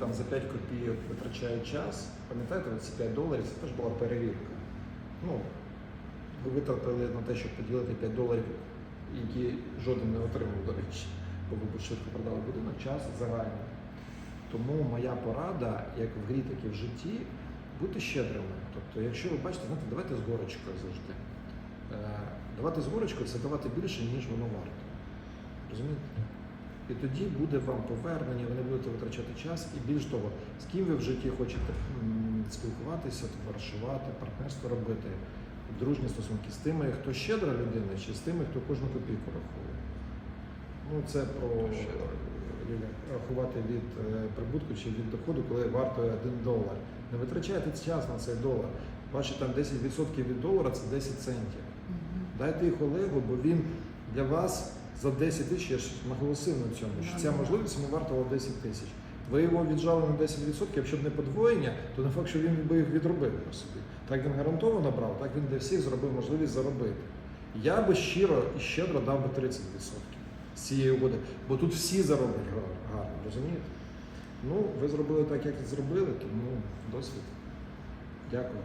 Там за 5 копійок витрачає час. Пам'ятаєте, ці 5 доларів це теж була перевірка. Ну, ви витратили на те, щоб поділити 5 доларів, які жоден не отримав, до речі, бо ви швидко продали будинок, час загальний. Тому моя порада, як в грі, так і в житті, бути щедрими. Тобто, якщо ви бачите, знаєте, давайте з горочкою завжди. Е, Давати з горочкою це давати більше, ніж воно варто. І тоді буде вам повернення, ви не будете витрачати час. І більш того, з ким ви в житті хочете спілкуватися, товаришувати, партнерство робити, дружні стосунки з тими, хто щедра людина, чи з тими, хто кожну копійку рахує. Ну, це про рахувати від е, прибутку чи від доходу, коли вартує 1 долар. Не витрачайте час на цей долар. Ваші там 10% від долара це 10 центів. Дайте їх Олегу, бо він для вас за 10 тисяч, я ж наголосив на цьому, що ця можливість йому вартувала 10 тисяч. Ви його віджали на 10%, якщо б не подвоєння, то не факт, що він би їх відробив на собі. Так він гарантовано брав, так він для всіх зробив можливість заробити. Я би щиро і щедро дав би 30% з цієї угоди, бо тут всі зароблять гарно, розумієте? Ну, ви зробили так, як зробили, тому досвід. Дякую.